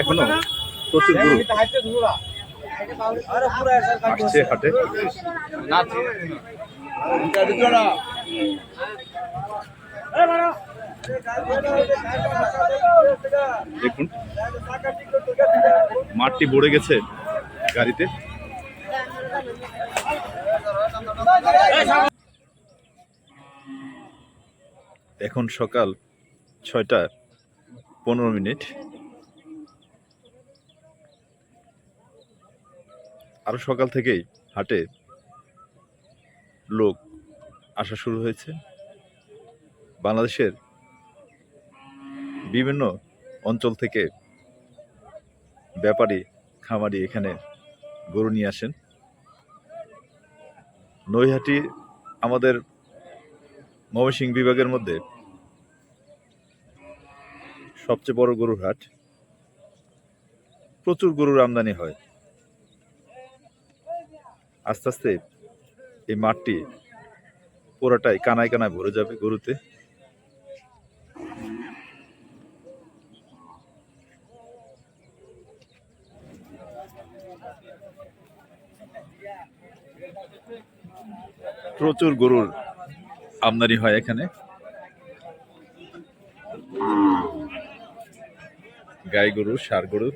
এখনও প্রচুর আসছে হাটে। দেখুন মাঠটি ভরে গেছে গাড়িতে। এখন সকাল ছয়টা পনেরো মিনিট। আরও সকাল থেকেই হাটে লোক আসা শুরু হয়েছে। বাংলাদেশের বিভিন্ন অঞ্চল থেকে ব্যাপারী, খামারি এখানে গরু নিয়ে আসেন। নৈহাটি আমাদের ময়মনসিংহ বিভাগের মধ্যে সবচেয়ে বড় গরুর হাট। প্রচুর গরুর আমদানি হয়। আস্তে আস্তে এই মাঠটি পুরোটাই কানায় কানায় ভরে যাবে গরুতে। প্রচুর গরুর আমদানি হয় এখানে। গাই গরু সার গরু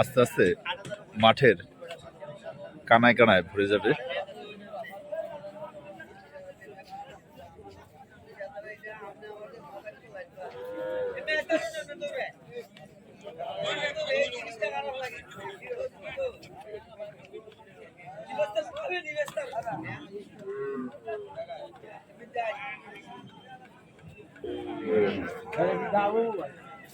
আস্তে আস্তে মাঠের কানায় কানায় ভরে যাবে।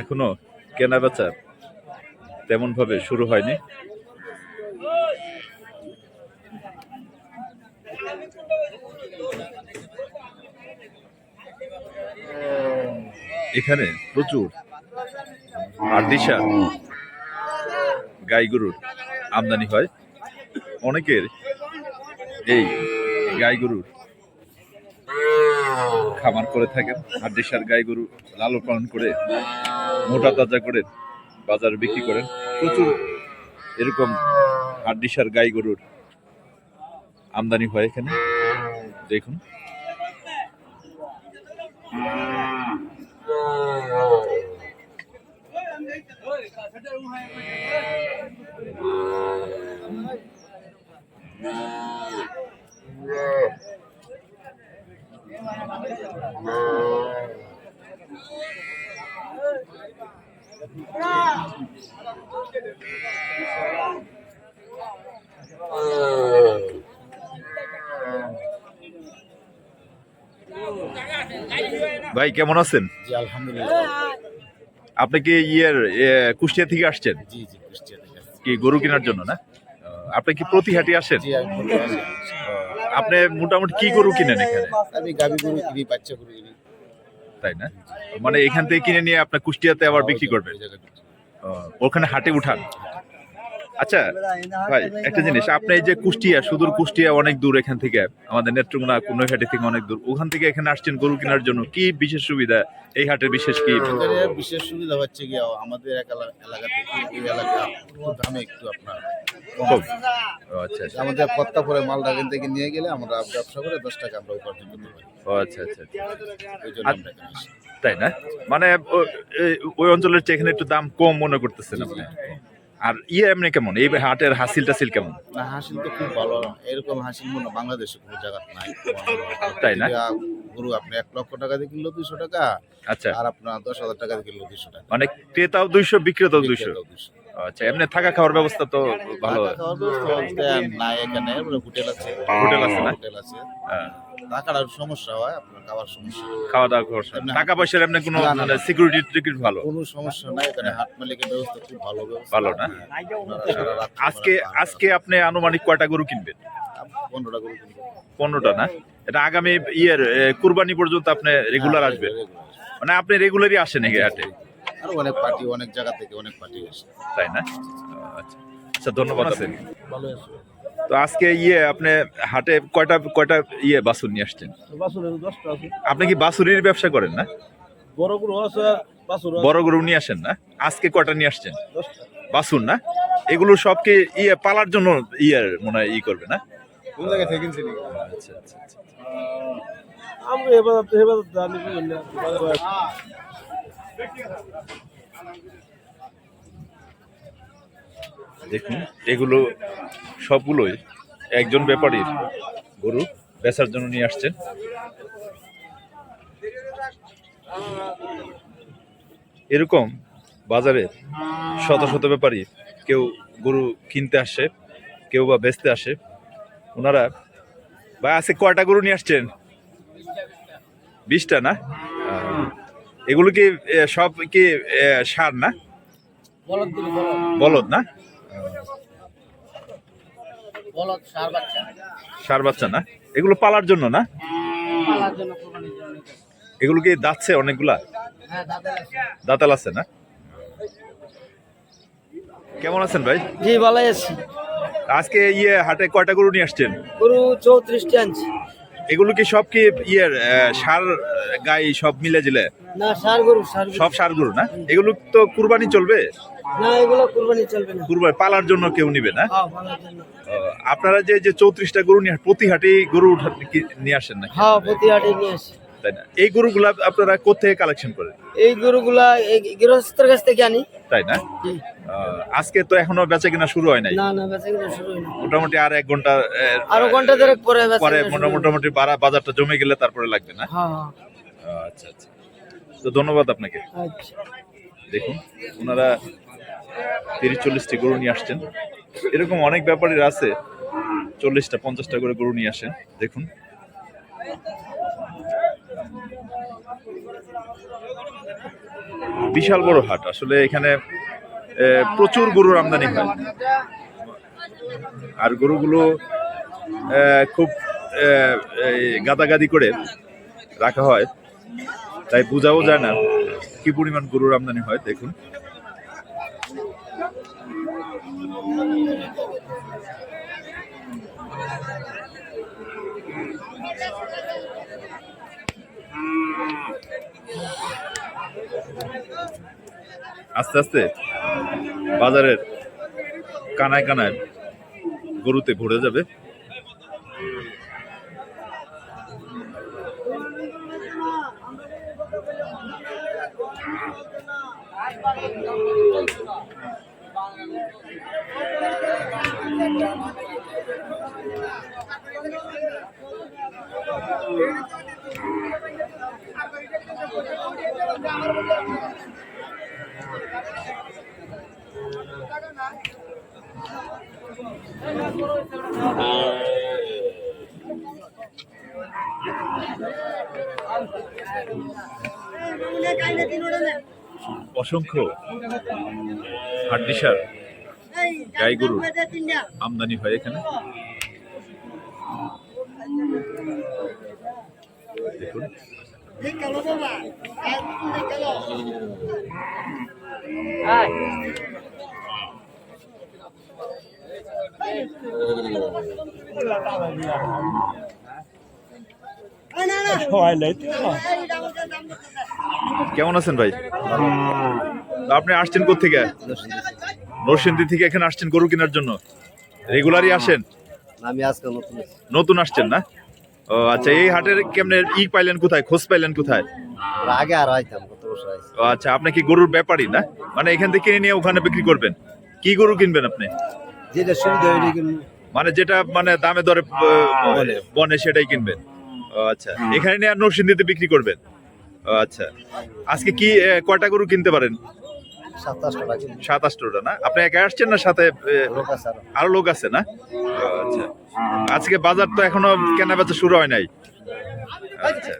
এখনও কেনা বেচা তেমন ভাবে শুরু হয়নি। এখানে প্রচুর আর্দিশা গাই গরুর আমদানি হয়। অনেকের এই গাই গরুর খামার করে থাকেন হাড্ডিসার গাই গরু লালন পালন করে মোটা তাজা করে বাজারে বিক্রি করেন, প্রচুর এরকম হাড্ডিসার গাই গরুর আমদানি হয় এখানে। দেখুন। ভাই কেমন আছেন? জি আলহামদুলিল্লাহ। আপনি কি ইয়ের কুষ্টিয়া থেকে আসছেন? জি জি কুষ্টিয়া থেকে কি গরু কেনার জন্য না? আপনি কি আসেন? আমি ভালো আছি। আপনি মোটামুটি কি গরু কিনেন এখানে? আমি গাবি গরু কিনি বাচ্চা গরু কিনি। তাই না মানে এখান থেকে কিনে নিয়ে আপনার কুষ্টিয়াতে আবার বিক্রি করবেন। ও, ওখানে হাটে উঠান আচ্ছা ভাই একটা জিনিস আপনি এই যে কুষ্টিয়া সুদূর কুষ্টিয়া অনেক দূর এখান থেকে আমাদের নেত্রকোনা কুন্নঘাটি থেকে অনেক দূর ওখান থেকে এখানে আসছেন গরু কেনার জন্য কি বিশেষ সুবিধা? এই হাটের বিশেষ কি? বিশেষ সুবিধা হচ্ছে কি আমাদের এক এলাকা থেকে এলাকা দামে একটু আপনার আচ্ছা আচ্ছা। আমাদের পত্তা পরে মালটা এখান থেকে নিয়ে গেলে আমরা ব্যবসা করে দশ টাকা আমরা উপার্জন করতে পারি। ও আচ্ছা আচ্ছা আচ্ছা। আসি। তাই না? মানে ওই অঞ্চলের চেয়ে এখানে একটু দাম কম মনে করতেছেন আপনি? আর ইয়ে এমনি কেমন? এই হাটের হাসিল টাসিল কেমন? না হাসিল তো খুব ভালো। এরকম হাসিল মনে হয় বাংলাদেশে কোনো জায়গা নাই। তাই না? গরু আপনি এক লক্ষ টাকা দিয়ে কিনলো দুইশো টাকা আচ্ছা। আর আপনার দশ হাজার টাকা দিয়ে কিনলো দুইশো টাকা। মানে ক্রেতাও দুইশো বিক্রেতাও দুইশো। বিক্রেতাও 200 আচ্ছা এমনি থাকা খাওয়ার ব্যবস্থা তো ভালো। ব্যবস্থা বলতে নাই এখানে হোটেল আছে। হোটেল আছে না? হোটেল আছে। হ্যাঁ, টাকার আর সমস্যা হয় আপনার খাওয়ার সমস্যা। খাওয়া দাওয়া খরচা টাকা পয়সার এমনি কোনো। সিকিউরিটি টিকিট ভালো? কোনো সমস্যা নাই এখানে হাট মালিকের ব্যবস্থা খুব ভালো ভালো না? আজকে আজকে আপনি আনুমানিক কয়টা গরু কিনবেন? পনেরোটা গরু। পনেরোটা না? এটা আগামী ইয়ের কুরবানি পর্যন্ত আপনি রেগুলার হ্যাঁ, আসবেন। আসবে। মানে আপনি রেগুলারই আসেন এই হাটে? আর অনেক পার্টি অনেক জায়গা থেকে অনেক পার্টি আসে। তাই না? আচ্ছা। আচ্ছা ধন্যবাদ আছেন? ভালো আছে। তো আজকে ইয়ে আপনি হাটে কয়টা কয়টা ইয়ে বাছুর নিয়ে আসছেন? আপনি কি বাছুরির ব্যবসা করেন না? বড় গরু আছে বড় গরু নিয়ে আসেন না? আজকে কয়টা নিয়ে আসছেন? বাছুর না? এগুলো সব কি ইয়ে পালার জন্য ইয়ে মনে হয় ই করবে না? কোন জায়গা থেকে কিনছেন আচ্ছা আচ্ছা আচ্ছা। আমরা এবার এবার জানি দেখুন, এগুলো সবগুলোই একজন ব্যাপারীর গরু বেচার জন্য নিয়ে আসছেন। এরকম বাজারে শত শত ব্যাপারী কেউ গরু কিনতে আসে, কেউ বা বেচতে আসে। ওনারা, ভাই, আজকে কয়টা গরু নিয়ে আসছেন? বিশটা না? এগুলো কি সব কি সার না? বলদ না? সার বাচ্চা। না? এগুলো পালার জন্য না। এগুলো কি দাঁতছে অনেকগুলা? হ্যাঁ দাঁতাল আছে না? কেমন আছেন ভাই? জি ভালোই আছি। আজকে ইয়ে হাটে কয়টা গরু নিয়ে আসছেন? গরু চৌত্রিশটি আনছি। এগুলো কি সব কি ইয়ের সার গাই সব মিলে জিলে? না সার গরু সার সব সার গরু না? এগুলো তো কুরবানি চলবে? না এগুলো কুরবানি চলবে না। কুরবানি পালার জন্য কেউ নিবে না? হ্যাঁ আপনারা যে যে চৌত্রিশটা গরু নিয়ে প্রতি হাটেই গরু নিয়ে আসেন না হ্যাঁ প্রতি হাটে নিয়ে আসি। তাই না? এই গরুগুলা আপনারা কোথেকে কালেকশন করেন? এই গরুগুলা এই গৃহস্থের কাছ থেকে আনি। তাই না? আজকে তো এখনও বেচা কিনা শুরু হয় নাই? না না বেচা কিনা শুরু হয়নি মোটামুটি আর এক ঘণ্টা আরও ঘণ্টা দেড়েক পরে পরে। মোটামুটি বাজারটা জমে গেলে তারপরে লাগবে না? হ্যাঁ হ্যাঁ। আচ্ছা আচ্ছা। তো ধন্যবাদ আপনাকে। আচ্ছা। দেখুন ওনারা তিরিশ চল্লিশটি গরু নিয়ে আসছেন। এরকম অনেক ব্যাপারীরা আছে। চল্লিশটা পঞ্চাশটা করে গরু নিয়ে আসেন। দেখুন। বিশাল বড় হাট। আসলে এখানে প্রচুর গরুর আমদানি হয়। আর গরুগুলো খুব গাদাগাদি করে রাখা হয়। তাই বোঝাও যায় না কি পরিমাণ গরুর আমদানি হয়, দেখুন। আস্তে আস্তে। বাজারের কানায় কানায় গরুতে ভরে যাবে। অসংখ্য হাড্ডিসার গাই গরু আমদানি হয় এখানে। দেখুন। কেমন আছেন ভাই? তো আপনি আসছেন কোথেকে নরসিংদী থেকে এখানে আসছেন গরু কেনার জন্য। রেগুলারই আসেন? আমি আজকে নতুন নতুন আসছেন না? ও আচ্ছা এই হাটের কেমনে ই পাইলেন কোথায়? খোঁজ পাইলেন কোথায়? আগে আর আইতাম কত বছর আইছি। ও আচ্ছা আপনি কি গরুর ব্যাপারই না? মানে এখান থেকে কিনে নিয়ে ওখানে বিক্রি করবেন। কি গরু কিনবেন আপনি? যেটা সুবিধা কিন্তু মানে যেটা মানে দামে দরে বনে সেটাই কিনবেন। ও আচ্ছা এখানে নিয়ে আর নরসিংদীতে বিক্রি করবেন? ও আচ্ছা। আজকে কি কয়টা গরু কিনতে পারেন? সাতাশটা সাত আটটা না? আপনি একা আসছেন না সাথে আরও। লোক আছে না? আচ্ছা। আজকে বাজার তো এখনও কেনা বেচা শুরু হয় নাই। আচ্ছা।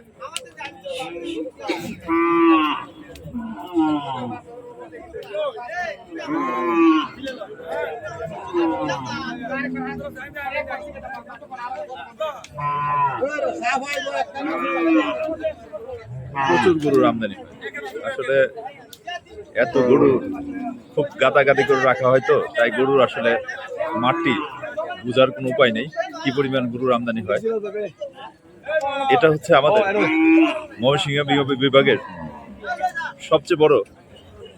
প্রচুর গরুর আমদানি। আসলে এত গরু খুব গাদাগাদি করে রাখা হয় তো, তাই গরুর আসলে মাটি বোঝার কোনো উপায় নেই, কি পরিমাণ গরুর আমদানি হয়। এটা হচ্ছে আমাদের ময়মনসিংহ বিভাগ- বিভাগের সবচেয়ে বড়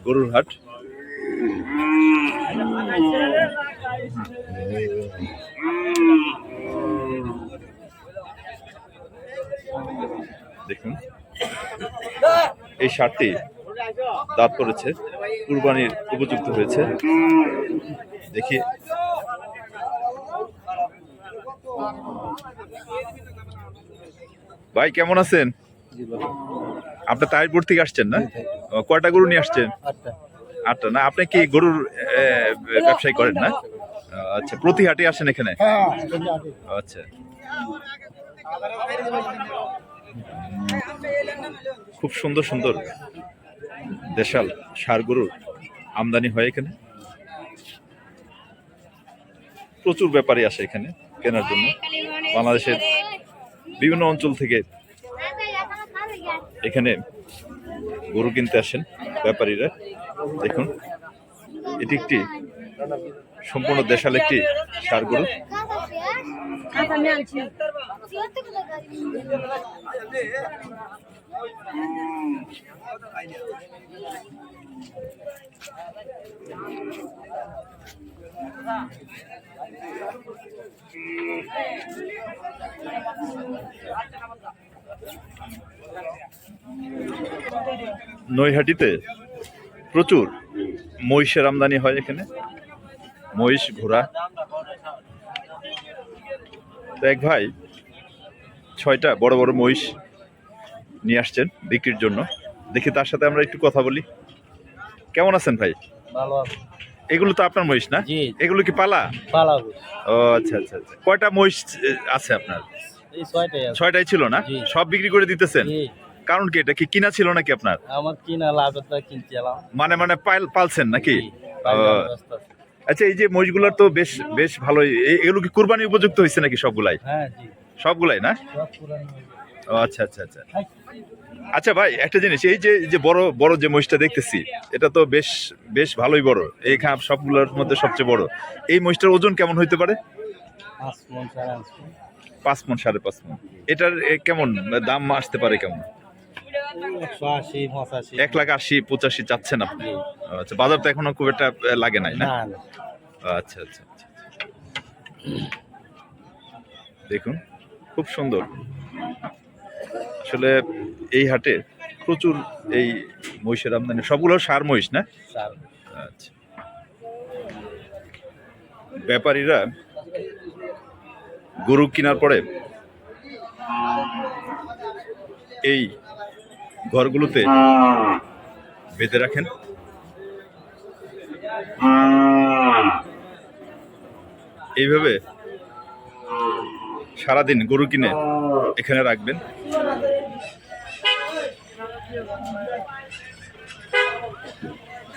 গরুর হাট। দেখুন, এই শার্টটি দাঁত পড়েছে কুরবানির উপযুক্ত হয়েছে। দেখি। ভাই কেমন আছেন? আপনি তাহিরপুর থেকে আসছেন না? কয়টা গরু নিয়ে আসছেন? আটটা। আটটা। না আপনি কি গরুর আহ, ব্যবসায়ী করেন না? আচ্ছা প্রতি হাটে আসেন এখানে? আচ্ছা। খুব সুন্দর সুন্দর। দেশাল সার গরুর আমদানি হয় এখানে। প্রচুর ব্যাপারী আসে এখানে কেনার জন্য। বাংলাদেশের বিভিন্ন অঞ্চল থেকে এখানে গরু কিনতে আসেন ব্যাপারীরা। দেখুন, এটি একটি সম্পূর্ণ দেশাল একটি সার গরু নৈহাটিতে প্রচুর মহিষের আমদানি হয় এখানে। মহিষ ঘোড়া। তো এক ভাই ছয়টা বড় বড় মহিষ নিয়ে আসছেন বিক্রির জন্য। দেখি তার সাথে আমরা একটু কথা বলি। কেমন আছেন ভাই? ভালো এগুলো তো আপনার মহিষ না? এগুলো কি পালা? পালাবো ও আচ্ছা আচ্ছা আচ্ছা। কয়টা মহিষ আছে আপনার? ছয়টাই ছিল না? সব বিক্রি করে দিতেছেন? কারণ কি এটা কি কিনা ছিল নাকি আপনার? আমার কিনা কিনছিলাম। মানে মানে পালছেন নাকি? আচ্ছা এই যে মহিষগুলোর তো বেশ বেশ ভালোই। এগুলো কি কুরবানি উপযুক্ত হয়েছে নাকি সবগুলাই? হ্যাঁ জি। সবগুলাই না? হয়ে আচ্ছা আচ্ছা আচ্ছা। আচ্ছা ভাই একটা জিনিস এই যে এই যে বড় বড় যে মহিষটা দেখতেছি এটা তো বেশ বেশ ভালোই বড়। এইখানে সবগুলোর মধ্যে সবচেয়ে বড়। এই মহিষটার ওজন কেমন হইতে পারে? পাঁচ মন সাড়ে পাঁচ মন। এটার কেমন? দাম আসতে পারে কেমন এই একশো আশি পঁচাশি এক লাখ আশি পঁচাশি চাচ্ছেন আপনি? আচ্ছা বাজার তো এখনও খুব একটা লাগে নাই না? না আচ্ছা আচ্ছা আচ্ছা দেখুন খুব সুন্দর। আসলে এই হাটে প্রচুর এই মহিষের আমদানি সবগুলো সার মহিষ না? আচ্ছা। ব্যাপারীরা গরু কেনার পরে এই ঘরগুলোতে বেঁধে রাখেন। এইভাবে সারাদিন গরু কিনে এখানে রাখবেন।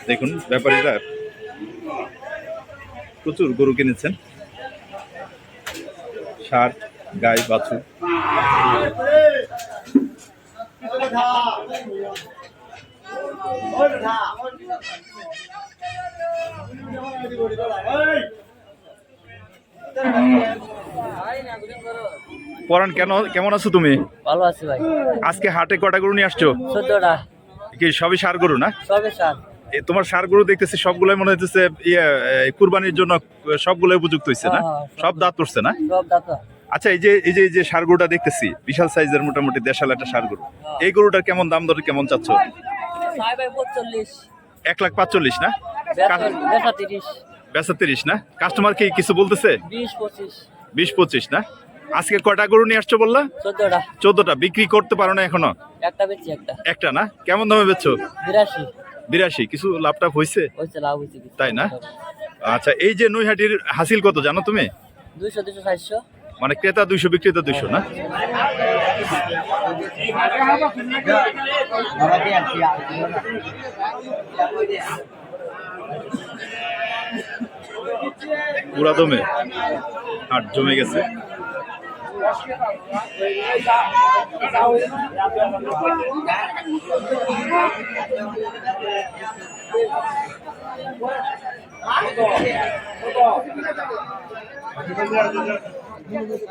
দেখুন ব্যাপারীরা প্রচুর গরু কিনেছেন। ষাট গাই বাছুর। পরান কেন কেমন আছো তুমি? ভালো আছি ভাই। আজকে হাটে কটা গরু নিয়ে আসছো? চোদ্দটা। কি সবই সার গরু না? সবে সার। তোমার সার গরু দেখতেছি সবগুলোই মনে হচ্ছে ইয়ে কুরবানির জন্য সবগুলো উপযুক্ত হয়েছে না? হ্যাঁ, সব দাঁত উঠছে না? সব দাতা আচ্ছা এই যে এই যে এই যে সার গরুটা দেখতেছি বিশাল সাইজের মোটামুটি দেশাল একটা সার গরু। এই গরুটার কেমন দাম দর কেমন চাচ্ছ? এক লাখ পাঁচচল্লিশ না? বেসা তিরিশ। বেচা তিরিশ না? কাস্টমার কি কিছু বলতেছে? বিশ পঁচিশ। না? আজকে কয়টা গরু নিয়ে আসছো বললা? চোদ্দটা। বিক্রি করতে পারো না এখনও? একটা বেচছি একটা। একটা না? কেমন দামে বেচছো? বিরাশি। বিরাশি কিছু লাভ টাভ হয়েছে তাই না? আচ্ছা এই যে নৈহাটির হাসিল কত জানো তুমি? দুইশো দুশো মানে ক্রেতা দুইশো বিক্রেতা দুইশো না? পুরা দমে। হাট জমে গেছে। Iya, terus.